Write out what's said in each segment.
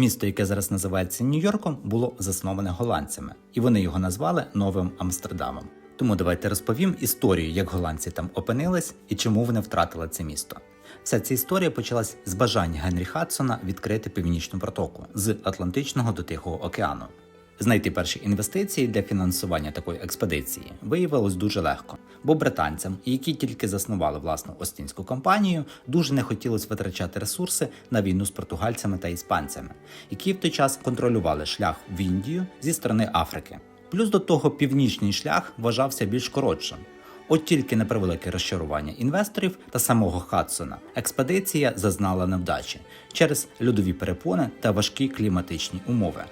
Місто, яке зараз називається Нью-Йорком, було засноване голландцями, і вони його назвали Новим Амстердамом. Тому давайте розповім історію, як голландці там опинились і чому вони втратили це місто. Вся ця історія почалась з бажання Генрі Хадсона відкрити північну протоку з Атлантичного до Тихого океану. Знайти перші інвестиції для фінансування такої експедиції виявилось дуже легко, бо британцям, які тільки заснували власну остінську компанію, дуже не хотілося витрачати ресурси на війну з португальцями та іспанцями, які в той час контролювали шлях в Індію зі сторони Африки. Плюс до того північний шлях вважався більш коротшим. От тільки на превелике розчарування інвесторів та самого Хадсона експедиція зазнала невдачі через льодові перепони та важкі кліматичні умови.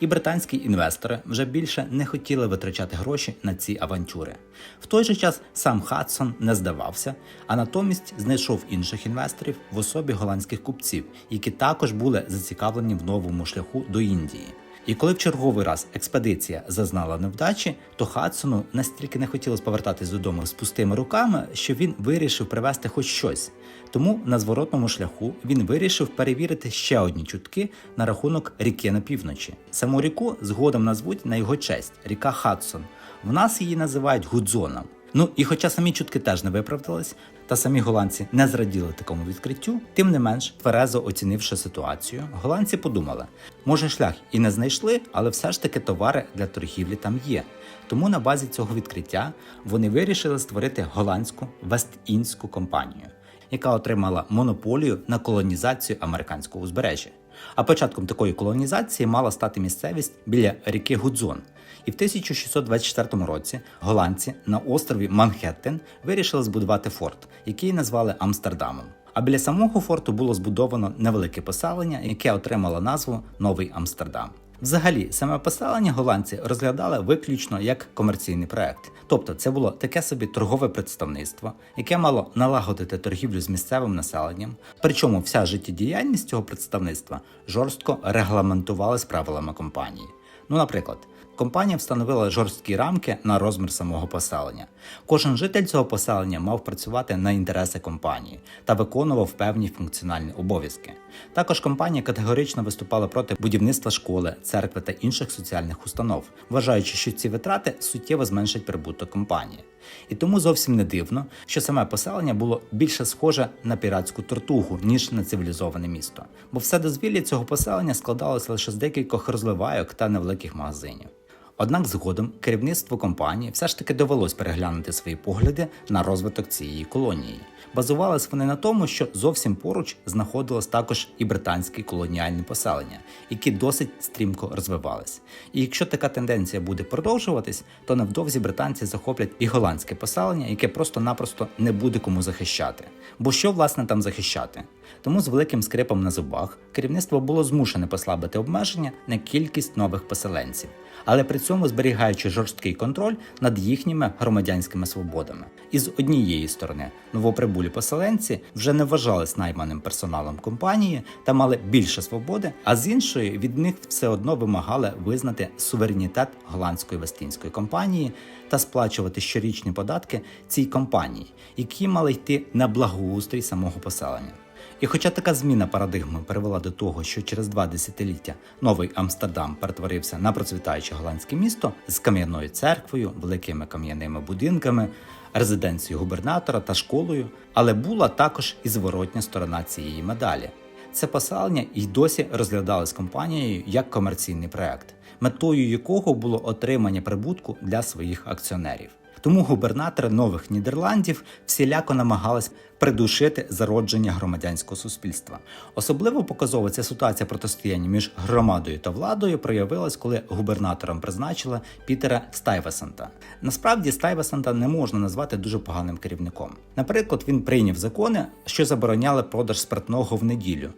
І британські інвестори вже більше не хотіли витрачати гроші на ці авантюри. В той же час сам Хадсон не здавався, а натомість знайшов інших інвесторів в особі голландських купців, які також були зацікавлені в новому шляху до Індії. І коли в черговий раз експедиція зазнала невдачі, то Хадсону настільки не хотілося повертатись додому з пустими руками, що він вирішив привезти хоч щось. Тому на зворотному шляху він вирішив перевірити ще одні чутки на рахунок ріки на півночі. Саму ріку згодом назвуть на його честь ріка Хадсон. В нас її називають Гудзоном. Ну і хоча самі чутки теж не виправдались, та самі голландці не зраділи такому відкриттю, тим не менш, тверезо оцінивши ситуацію, голландці подумали, може шлях і не знайшли, але все ж таки товари для торгівлі там є. Тому на базі цього відкриття вони вирішили створити голландську Вест-Індську компанію, яка отримала монополію на колонізацію американського узбережжя. А початком такої колонізації мала стати місцевість біля ріки Гудзон. І в 1624 році голландці на острові Манхеттен вирішили збудувати форт, який назвали Амстердамом. А біля самого форту було збудовано невелике поселення, яке отримало назву Новий Амстердам. Взагалі, саме поселення голландці розглядали виключно як комерційний проект. Тобто це було таке собі торгове представництво, яке мало налагодити торгівлю з місцевим населенням. Причому вся життєдіяльність цього представництва жорстко регламентувалась правилами компанії. Ну, наприклад, компанія встановила жорсткі рамки на розмір самого поселення. Кожен житель цього поселення мав працювати на інтереси компанії та виконував певні функціональні обов'язки. Також компанія категорично виступала проти будівництва школи, церкви та інших соціальних установ, вважаючи, що ці витрати суттєво зменшать прибуток компанії. І тому зовсім не дивно, що саме поселення було більше схоже на піратську тортугу, ніж на цивілізоване місто, бо все дозвілля цього поселення складалося лише з декількох розливайок та невеликих магазинів. Однак згодом керівництво компанії все ж таки довелось переглянути свої погляди на розвиток цієї колонії. Базувались вони на тому, що зовсім поруч знаходилось також і британське колоніальне поселення, які досить стрімко розвивались. І якщо така тенденція буде продовжуватись, то невдовзі британці захоплять і голландське поселення, яке просто-напросто не буде кому захищати. Бо що власне там захищати? Тому з великим скрипом на зубах керівництво було змушене послабити обмеження на кількість нових поселенців, але при цьому зберігаючи жорсткий контроль над їхніми громадянськими свободами. І з однієї сторони новоприбулі поселенці вже не вважались найманим персоналом компанії та мали більше свободи, а з іншої від них все одно вимагали визнати суверенітет голландської вестінської компанії та сплачувати щорічні податки цій компанії, які мали йти на благоустрій самого поселення. І хоча така зміна парадигми привела до того, що через два десятиліття новий Амстердам перетворився на процвітаюче голландське місто з кам'яною церквою, великими кам'яними будинками, резиденцією губернатора та школою, але була також і зворотня сторона цієї медалі. Це поселення і досі розглядалось компанією як комерційний проект, метою якого було отримання прибутку для своїх акціонерів. Тому губернатори нових Нідерландів всіляко намагались придушити зародження громадянського суспільства. Особливо показова ця ситуація протистояння між громадою та владою проявилась, коли губернатором призначили Пітера Стайвесента. Насправді Стайвесента не можна назвати дуже поганим керівником. Наприклад, він прийняв закони, що забороняли продаж спиртного в неділю.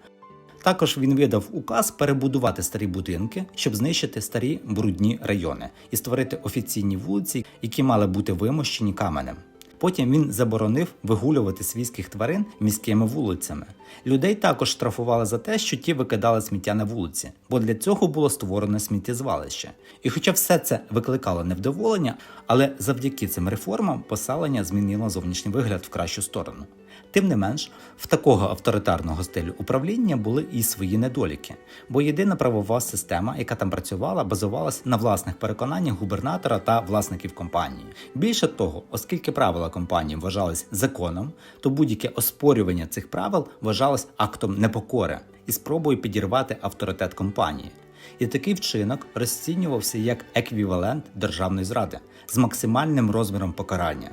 Також він видав указ перебудувати старі будинки, щоб знищити старі брудні райони і створити офіційні вулиці, які мали бути вимощені каменем. Потім він заборонив вигулювати свійських тварин міськими вулицями. Людей також штрафували за те, що ті викидали сміття на вулиці, бо для цього було створено сміттєзвалище. І хоча все це викликало невдоволення, але завдяки цим реформам поселення змінило зовнішній вигляд в кращу сторону. Тим не менш, в такого авторитарного стилю управління були і свої недоліки, бо єдина правова система, яка там працювала, базувалась на власних переконаннях губернатора та власників компанії. Більше того, оскільки правила компанії вважались законом, то будь-яке оспорювання цих правил вважалось актом непокори і спробою підірвати авторитет компанії. І такий вчинок розцінювався як еквівалент державної зради з максимальним розміром покарання.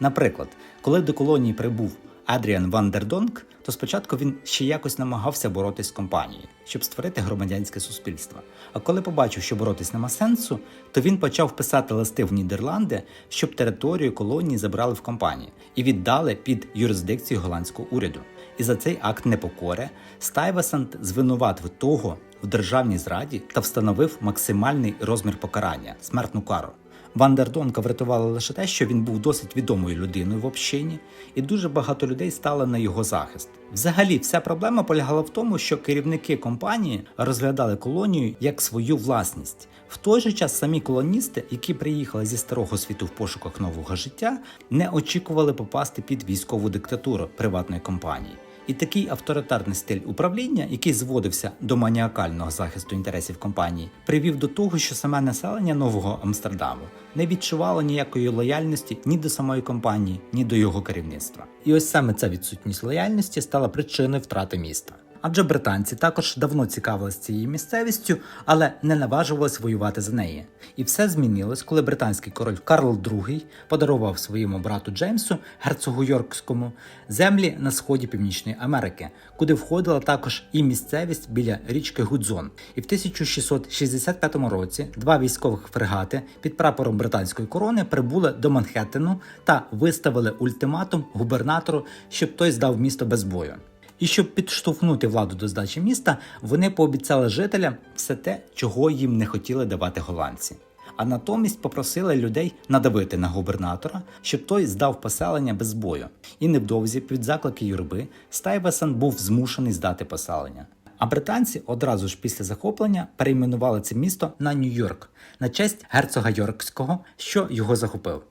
Наприклад, коли до колонії прибув Адріан Вандердонк, то спочатку він ще якось намагався боротись з компанією, щоб створити громадянське суспільство. А коли побачив, що боротись нема сенсу, то він почав писати листи в Нідерланди, щоб територію колонії забрали в компанії і віддали під юрисдикцію голландського уряду. І за цей акт непокори Стайвесант звинуватив того в державній зраді та встановив максимальний розмір покарання смертну кару. Вандердонка врятувало лише те, що він був досить відомою людиною в общині, і дуже багато людей стало на його захист. Взагалі, вся проблема полягала в тому, що керівники компанії розглядали колонію як свою власність. В той же час самі колоністи, які приїхали зі старого світу в пошуках нового життя, не очікували попасти під військову диктатуру приватної компанії. І такий авторитарний стиль управління, який зводився до маніакального захисту інтересів компанії, привів до того, що саме населення нового Амстердаму не відчувало ніякої лояльності ні до самої компанії, ні до його керівництва. І ось саме ця відсутність лояльності стала причиною втрати міста. Адже британці також давно цікавилися цією місцевістю, але не наважувались воювати за неї. І все змінилось, коли британський король Карл II подарував своєму брату Джеймсу, герцогу Йоркському, землі на сході Північної Америки, куди входила також і місцевість біля річки Гудзон. І в 1665 році два військових фрегати під прапором британської корони прибули до Манхеттену та виставили ультиматум губернатору, щоб той здав місто без бою. І щоб підштовхнути владу до здачі міста, вони пообіцяли жителям все те, чого їм не хотіли давати голландці. А натомість попросили людей надавити на губернатора, щоб той здав поселення без бою. І невдовзі під заклики юрби Стайвесон був змушений здати поселення. А британці одразу ж після захоплення перейменували це місто на Нью-Йорк на честь герцога Йоркського, що його захопив.